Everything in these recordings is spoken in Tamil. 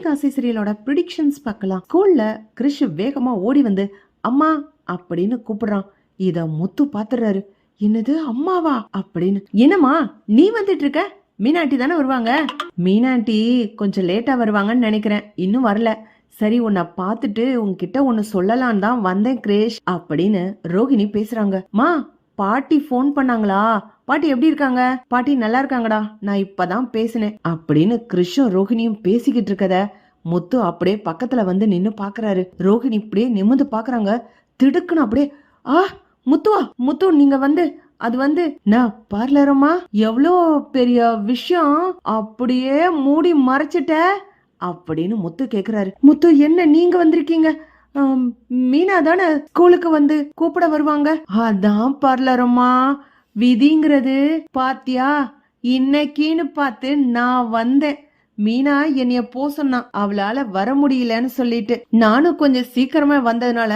கோபிகாசி சீரியலோட ப்ரிடிக்ஷன்ஸ் பார்க்கலாம். ஸ்கூல்ல கிறிஷ் வேகமா ஓடி வந்து அம்மா அப்படின்னு கூப்பிடுறான். இத முத்து பாத்துறாரு. என்னது அம்மாவா? அப்படின்னு. என்னம்மா நீ வந்துட்டு இருக்க? மீனாண்டி தானே வருவாங்க? மீனாண்டி கொஞ்சம் லேட்டா வருவாங்கன்னு நினைக்கிறேன். இன்னும் வரல. சரி உன்னை பார்த்துட்டு உன்கிட்ட ஒன்னு சொல்லலான்னு தான் வந்தேன் கிரேஷ் அப்படின்னு ரோஹிணி பேசுறாங்க. மா பாட்டி ஃபோன் பண்ணாங்களா? பாட்டி எப்படி இருக்காங்க? பாட்டி நல்லா இருக்காங்கடா நான் இப்பதான் பேசினேன். அப்படின்னு கிருஷும் ரோஹிணியும் பேசிக்கிட்டு இருக்கத முத்து அப்படியே பக்கத்துல வந்து நின்னு பாக்குறாரு. ரோஹிணி இப்படியே நிமிந்து பாக்குறாங்க. திடுக்குன்னு அப்படியே ஆ முத்துவா முத்து நீங்க வந்து அது வந்து நான் பார்லரமா? எவ்வளோ பெரிய விஷயம்? அப்படியே மூடி மறைச்சிட்ட? அப்படின்னு முத்து கேக்குறாரு. முத்து என்ன நீங்க வந்திருக்கீங்க? மீனா தானே ஸ்கூலுக்கு வந்து கூப்பிட வருவாங்க? அதான் பார்லரம்மா. விதிங்கிறது பாத்தியா? இன்னைக்கின்னு பார்த்து நான் வந்தேன். மீனா என்னைய போ சொன்னான் அவளால வர முடியலன்னு சொல்லிட்டு. நானும் கொஞ்சம் சீக்கிரமா வந்ததுனால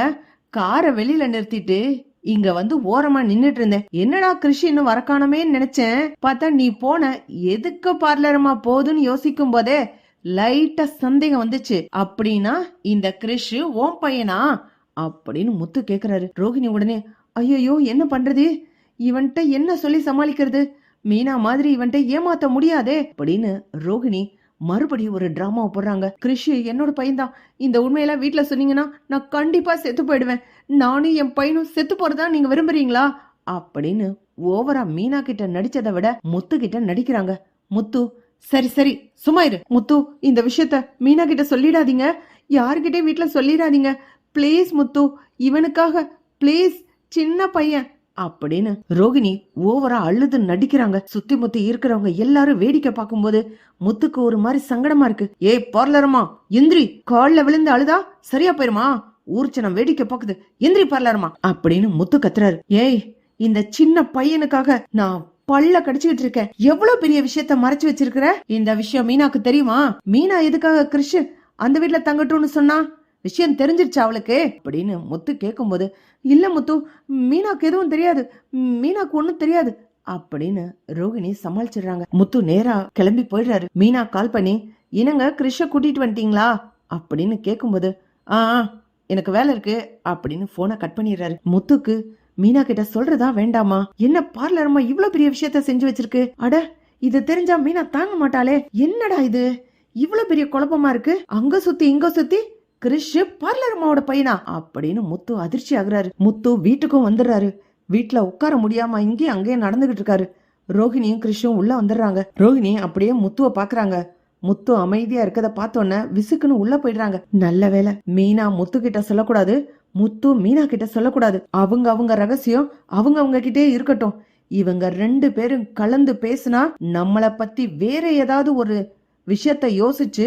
காரை வெளியில நிறுத்திட்டு இங்க வந்து ஓரமா நின்னுட்டு இருந்தேன். என்னடா கிருஷி இன்னும் வரக்கானமேன்னு நினைச்சேன். பார்த்தா நீ போன எதுக்கு பார்லரமா போகுதுன்னு யோசிக்கும் போதே லைட்டா சந்தேகம் வந்துச்சு. அப்படின்னா இந்த கிறிஷ் ஓம் பையனா? அப்படின்னு முத்து கேக்குறாரு. ரோகிணி உடனே ஐயோ என்ன பண்றது? இவன்கிட்ட என்ன சொல்லி சமாளிக்கிறது? மீனா மாதிரி இவன்கிட்ட ஏமாத்த முடியாதே. அப்படின்னு ரோகிணி மறுபடியும் ஒரு டிராமா போடுறாங்க. கிருஷி என்னோட பையன்தான். இந்த உண்மையெல்லாம் வீட்டில் சொன்னீங்கன்னா நான் கண்டிப்பா செத்து போயிடுவேன். நானும் என் பையனும் செத்து போறதா நீங்க விரும்புறீங்களா? அப்படின்னு ஓவரா மீனா கிட்ட நடிச்சதை விட முத்து கிட்ட நடிக்கிறாங்க. முத்து சரி சரி சும்மா இரு. முத்து இந்த விஷயத்த மீனா கிட்ட சொல்லிடாதீங்க. யாருகிட்டே வீட்டில் சொல்லிடாதீங்க. ப்ளீஸ் முத்து இவனுக்காக ப்ளீஸ் சின்ன பையன் அப்படின்னு ரோகிணி ஓவரா அழுது நடிக்கிறாங்க. சுத்தி முத்தி இருக்கிறவங்க எல்லாரும் வேடிக்கை பார்க்கும்போது முத்துக்கு ஒரு மாதிரி சங்கடமா இருக்கு. ஏய் பார்லரமா எந்திரி. கால்ல விழுந்து அழுதா? சரியா போயிருமா? ஊர்ச்சனம் வேடிக்கை பாக்குது எந்திரி பார்லரமா அப்படின்னு முத்து கத்துறாரு. ஏய் இந்த சின்ன பையனுக்காக நான் பல்ல கடிச்சுக்கிட்டு இருக்கேன். எவ்வளவு பெரிய விஷயத்த மறைச்சு வச்சிருக்கிற? இந்த விஷயம் மீனாக்கு தெரியுமா? மீனா எதுக்காக கிறிஷ் அந்த வீட்டுல தங்கட்டும்னு சொன்னா? விஷயம் தெரிஞ்சிருச்சு அவளுக்கு? அப்படின்னு முத்து கேட்கும்போது இல்ல முத்து மீனாக்கு எதுவும் தெரியாது. மீனாக்கு ஒண்ணும் தெரியாது. அப்படின்னு ரோகிணி சமாளிச்சிடுறாங்க. முத்து நேரா கிளம்பி போயிடுறாரு. மீனா கால் பண்ணி என்னங்க கிறிஷ கூட்டிட்டு வந்துட்டீங்களா? அப்படின்னு கேட்கும்போது ஆ ஆ, எனக்கு வேலை இருக்கு. அப்படின்னு போனை கட் பண்ணிடுறாரு. முத்துக்கு மீனா கிட்ட சொல்றதா வேண்டாமா? என்ன பார்லர் அம்மா இவ்வளவு பெரிய விஷயத்த செஞ்சு வச்சிருக்கு? அட இது தெரிஞ்சா மீனா தாங்க மாட்டாளே. என்னடா இது? இவ்வளவு பெரிய குழப்பமா இருக்கு? அங்க சுத்தி இங்க சுத்தி? கிறிஷ் அம்மாவோட பையனா? அப்படின்னு முத்து அதிர்ச்சி ஆகுறாரு. முத்து வீட்டுக்கும் வந்துடுறாரு. வீட்டுல உட்கார முடியாம இங்கேயும் அங்கேயும் நடந்துகிட்டு இருக்காரு. ரோஹிணியும் கிறிஷும் உள்ள வந்துடுறாங்க. ரோஹிணி அப்படியே முத்துவ பாக்குறாங்க. முத்து அமைதியா இருக்கத பார்த்தோன்ன விசுக்குன்னு உள்ள போயிடுறாங்க. நல்ல வேலை மீனா முத்து கிட்ட சொல்லக்கூடாது. முத்து மீனா கிட்ட சொல்லக்கூடாது. அவங்க அவங்க ரகசியம் அவங்க அவங்க கிட்டே இருக்கட்டும். இவங்க ரெண்டு பேரும் கலந்து பேசினா நம்மள பத்தி வேற ஏதாவது ஒரு விஷயத்த யோசிச்சு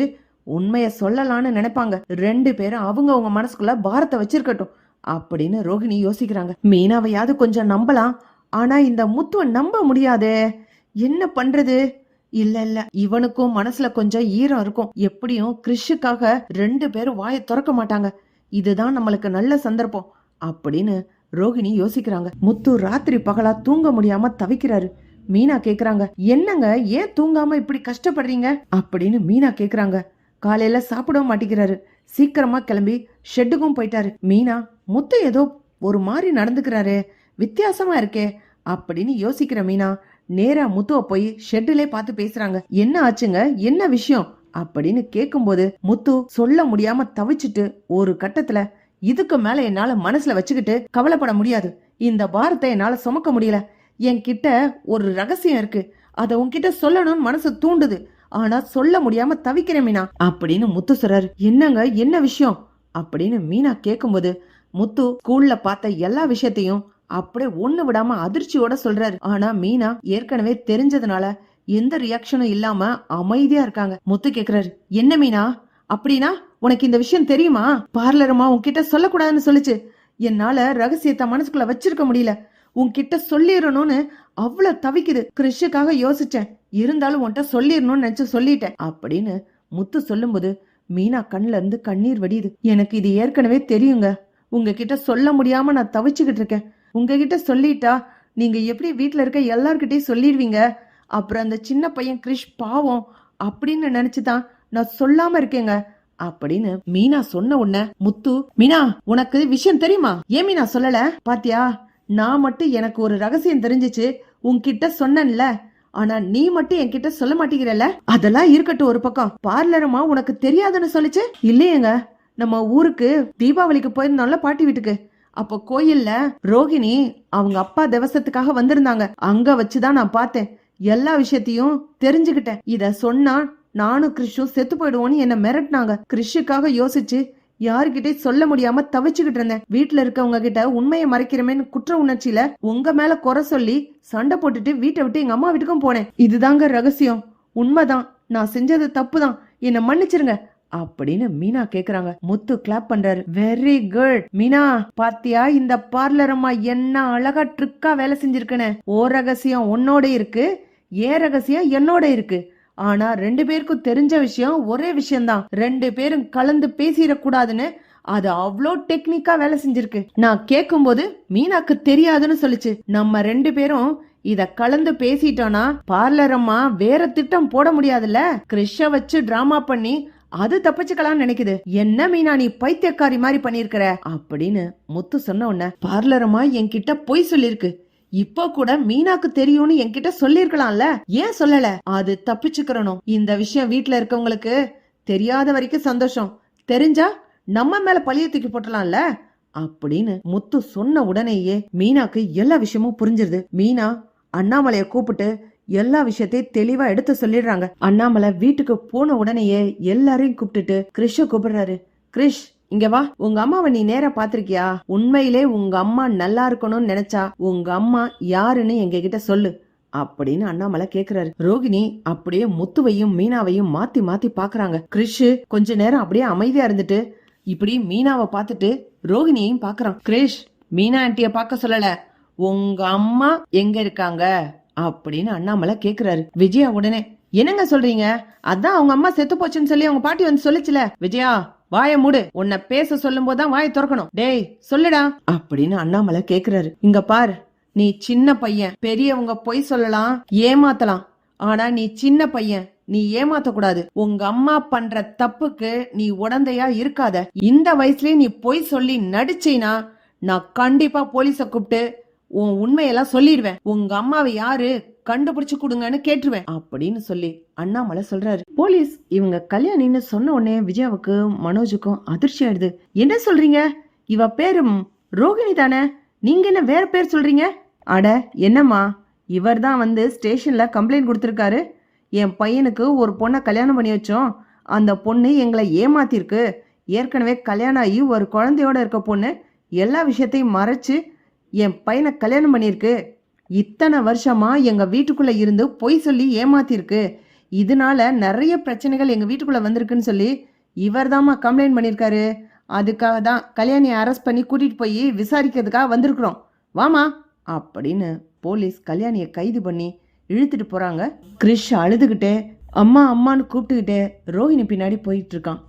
உண்மைய சொல்லலாம்னு நினைப்பாங்க. ரெண்டு பேரும் அவங்க அவங்க மனசுக்குள்ள பாரத்தை வச்சிருக்கட்டும் அப்படின்னு ரோஹிணி யோசிக்கிறாங்க. மீனாவையாவது கொஞ்சம் நம்பலாம். ஆனா இந்த முத்துவ நம்ப முடியாதே. என்ன பண்றது? இல்ல இல்ல. இவனுக்கும் மனசுல கொஞ்சம் ஈரம் இருக்கும். எப்படியும் கிறிஷுக்காக ரெண்டு பேரும் வாயை திறக்க மாட்டாங்க. இதுதான் நம்மளுக்கு நல்ல சந்தர்ப்பம் அப்படின்னு ரோகிணி யோசிக்கிறாங்க. முத்து ராத்திரி பகலா தூங்க முடியாம தவிக்கிறாரு. மீனா கேக்குறாங்க என்னங்க ஏன் தூங்காம இப்படி கஷ்டப்படுறீங்க? அப்படின்னு மீனா கேக்குறாங்க. காலையில சாப்பிடவும் மாட்டேங்கிறாரு. சீக்கிரமா கிளம்பி ஷெட்டுக்கும் போயிட்டாரு. மீனா முத்து ஏதோ ஒரு மாதிரி நடந்துக்கிறாரு வித்தியாசமா இருக்கே அப்படின்னு யோசிக்கிற மீனா நேரா முத்துவ போய் ஷெட்டுலே பார்த்து பேசுறாங்க. என்ன ஆச்சுங்க? என்ன விஷயம்? அப்படின்னு கேட்கும்போது முத்து சொல்ல முடியாம தவிச்சிட்டு ஒரு கட்டத்துல இதுக்கு மேல என்னால மனசுல வச்சுக்கிட்டு கவலைப்பட முடியாது. இந்த பாரத்தை என்னால சுமக்க முடியல. என்கிட்ட ஒரு ரகசியம் இருக்கு. அதை உன்கிட்ட சொல்லணும்னு மனசு தூண்டுது. ஆனா சொல்ல முடியாம தவிக்கிறேன் மீனா அப்படின்னு முத்து சொல்றாரு. என்னங்க? என்ன விஷயம்? அப்படின்னு மீனா கேட்கும்போது முத்து ஸ்கூல்ல பார்த்த எல்லா விஷயத்தையும் அப்படியே ஒண்ணு விடாம அதிர்ச்சியோட சொல்றாரு. ஆனா மீனா ஏற்கனவே தெரிஞ்சதுனால எந்த ரியாக்ஷனும் இல்லாம அமைதியா இருக்காங்க. முத்து கேக்குறாரு என்ன மீனா? அப்படின்னா உனக்கு இந்த விஷயம் தெரியுமா? பார்லரமா உன்கிட்ட சொல்லக்கூடாதுன்னு சொல்லுச்சு. என்னால ரகசியத்தை மனசுக்குள்ள வச்சிருக்க முடியல. உன்கிட்ட சொல்லிடணும்னு அவ்வளவு தவிக்குது. கிறிஷுக்காக யோசிச்சேன். இருந்தாலும் உன்கிட்ட சொல்லிடணும்னு நினைச்சு சொல்லிட்டேன். அப்படின்னு முத்து சொல்லும்போது மீனா கண்ல இருந்து கண்ணீர் வடியுது. எனக்கு இது ஏற்கனவே தெரியுங்க. உங்ககிட்ட சொல்ல முடியாம நான் தவிச்சுக்கிட்டு இருக்கேன். உங்ககிட்ட சொல்லிட்டா நீங்க எப்படி வீட்டுல இருக்க எல்லார்கிட்டயும் சொல்லிடுவீங்க? அப்புறம் அந்த சின்ன பையன் கிரிஷ் பாவம் அப்படின்னு நினைச்சுதான் நான் சொல்லாம இருக்கேங்க அப்படின்னு மீனா சொன்ன உடனே முத்து மீனா உனக்கு விஷயம் தெரியுமா? ஏன் மீனா சொல்லல? பாத்தியா நான் மட்டும் எனக்கு ஒரு ரகசியம் தெரிஞ்சுச்சு. உன்கிட்ட சொன்னேன்ல. ஆனா நீ மட்டும் என்கிட்ட சொல்ல மாட்டேங்கிறல்ல? அதெல்லாம் இருக்கட்டும் ஒரு பக்கம். பார்லருமா உனக்கு தெரியாதுன்னு சொல்லிச்சு? இல்லையேங்க. நம்ம ஊருக்கு தீபாவளிக்கு போயிருந்தோம்ல பாட்டி வீட்டுக்கு. அப்போ கோயில்ல ரோகிணி அவங்க அப்பா திவசத்துக்காக வந்திருந்தாங்க. அங்க வச்சுதான் நான் பார்த்தேன். எல்லா விஷயத்தையும் தெரிஞ்சுக்கிட்டேன். இத சொன்னா நானும் கிறிஷும் செத்து போயிடுவோன்னு என்ன மிரட்டினாங்க. கிறிஷுக்காக யோசிச்சு யாருக்கிட்டே சொல்ல முடியாம தவிச்சுக்கிட்டு இருந்தேன். வீட்டுல இருக்கவங்க கிட்ட உண்மையை மறைக்கிறமேன்னு குற்ற உணர்ச்சியில உங்க மேல குறை சொல்லி சண்டை போட்டுட்டு வீட்டை விட்டு எங்க அம்மா வீட்டுக்கும் போனேன். இதுதாங்க ரகசியம். உண்மைதான். நான் செஞ்சது தப்புதான். என்ன மன்னிச்சிருங்க. அப்படின்னு மீனா கேக்குறாங்க. முத்து கிளாப் பண்றாரு. வெரி குட் மீனா பாத்தியா? இந்த பார்லர் அம்மா என்ன அழகா ட்ரிக்கா வேலை செஞ்சிருக்கனே ஓ ரகசியம் உன்னோட இருக்கு. ஏன் ரகசியம் என்னோட இருக்கு? ஆனா ரெண்டு பேருக்கும் தெரிஞ்ச விஷயம் ஒரே விஷயம்தான். ரெண்டு பேரும் கலந்து பேசிடக்கூடாதுன்னு அது அவ்வளோ டெக்னிக்கா வேலை செஞ்சிருக்கு. நான் கேட்கும்போது மீனாக்கு தெரியாதுன்னு சொல்லுச்சு. நம்ம ரெண்டு பேரும் இத கலந்து பேசிட்டோம்னா பார்லர் அம்மா வேற திட்டம் போட முடியாதுல்ல? கிறிஷ வச்சு டிராமா பண்ணி அது தப்பிச்சுக்கலாம்னு நினைக்குது. என்ன மீனா நீ பைத்தியக்காரி மாதிரி பண்ணிருக்கிற அப்படின்னு முத்து சொன்ன உடனே பார்லர் அம்மா என்கிட்ட பொய் சொல்லிருக்கு இப்போ கூட மீனாக்கு தெரியும்னு என்கிட்ட சொல்லிருக்கலாம்ல ஏன் சொல்லல? அது தப்பிச்சுக்கிறனும் இந்த விஷயம் வீட்ல இருக்கவங்களுக்கு தெரியாத வரைக்கும் சந்தோஷம். தெரிஞ்சா நம்ம மேல பழிய தூக்கி போட்டலாம்ல அப்படின்னு முத்து சொன்ன உடனேயே மீனாக்கு எல்லா விஷயமும் புரிஞ்சிருது. மீனா அண்ணாமலைய கூப்பிட்டு எல்லா விஷயத்தையும் தெளிவா எடுத்து சொல்லிடுறாங்க. அண்ணாமலை வீட்டுக்கு போன உடனேயே எல்லாரையும் கூப்பிட்டுட்டு கிறிஷ கூப்பிடுறாரு. கிறிஷ் இங்க வா. உங்க அம்மாவை நீ நேரா பாத்திருக்கியா உண்மையிலே உங்க அம்மா நல்லா இருக்கணும்னு நினைச்சா உங்க அம்மா யாருன்னு எங்க கிட்ட சொல்லு. அப்படின்னு அண்ணாமலை கேக்குறாரு. ரோகிணி அப்படியே முத்துவையும் மீனாவையும் மாத்தி மாத்தி பாக்குறாங்க. கிறிஷ் கொஞ்ச நேரம் அப்படியே அமைதியா இருந்துட்டு இப்படி மீனாவை பார்த்துட்டு ரோகிணியையும் பாக்குறான். கிரிஷ் மீனா ஆண்டிய பார்க்க சொல்லல. உங்க அம்மா எங்க இருக்காங்க? அப்படின்னு அண்ணாமலை கேக்குறாரு. விஜயா உடனே என்னங்க சொல்றீங்க? அதான் அவங்க அம்மா செத்து போச்சுன்னு சொல்லி அவங்க பாட்டி வந்து சொல்லுச்சுல. விஜயா வாய மூடு. உன்னை பேச சொல்லும் போதுதான் வாயை திறக்கணும். டேய் சொல்லுடா. அப்படின்னு அண்ணாமலை கேக்குறாரு. இங்க பார் நீ சின்ன பையன். பெரியவங்க பொய் சொல்லலாம் ஏமாத்தலாம். ஆனா நீ சின்ன பையன் நீ ஏமாத்த கூடாது உங்க அம்மா பண்ற தப்புக்கு நீ உடந்தையா இருக்காத. இந்த வயசுலயே நீ பொய் சொல்லி நடிச்சீனா நான் கண்டிப்பா போலீஸ கூப்பிட்டு உன் உண்மையெல்லாம் சொல்லிடுவேன். உங்க அம்மாவை யாரு கண்டுபிடிச்சு கொடுங்கன்னு கேட்டுருவேன் அப்படின்னு சொல்லி அண்ணாமலை சொல்றாரு. போலீஸ் இவங்க கல்யாணின்னு சொன்ன உடனே விஜயாவுக்கு மனோஜுக்கும் அதிர்ச்சி ஆயிடுது. என்ன சொல்றீங்க? இவ பேரு ரோகிணி தானே? நீங்க என்ன வேற பேர் சொல்றீங்க? அட என்னம்மா? இவர் தான் வந்து ஸ்டேஷன்ல கம்ப்ளைண்ட் கொடுத்துருக்காரு. என் பையனுக்கு ஒரு பொண்ணை கல்யாணம் பண்ணி வச்சோம். அந்த பொண்ணு எங்களை ஏமாத்திருக்கு. ஏற்கனவே கல்யாணம் ஆகி ஒரு குழந்தையோட இருக்க பொண்ணு. எல்லா விஷயத்தையும் மறைச்சு என் பையனை கல்யாணம் பண்ணியிருக்கு. இத்தனை வருஷமா எங்க வீட்டுக்குள்ள இருந்து பொய் சொல்லி ஏமாத்திருக்கு. இதனால நிறைய பிரச்சனைகள் எங்க வீட்டுக்குள்ள வந்திருக்குன்னு சொல்லி இவர் கம்ப்ளைண்ட் பண்ணியிருக்காரு. அதுக்காக தான் கல்யாணியை அரெஸ்ட் பண்ணி கூட்டிகிட்டு போய் விசாரிக்கிறதுக்காக வந்திருக்கிறோம். வாமா அப்படின்னு போலீஸ் கல்யாணியை கைது பண்ணி இழுத்துட்டு போகிறாங்க கிரிஷ் அழுதுகிட்டே அம்மா அம்மான்னு கூப்பிட்டுக்கிட்டே ரோஹிணி பின்னாடி போயிட்டு இருக்கான்.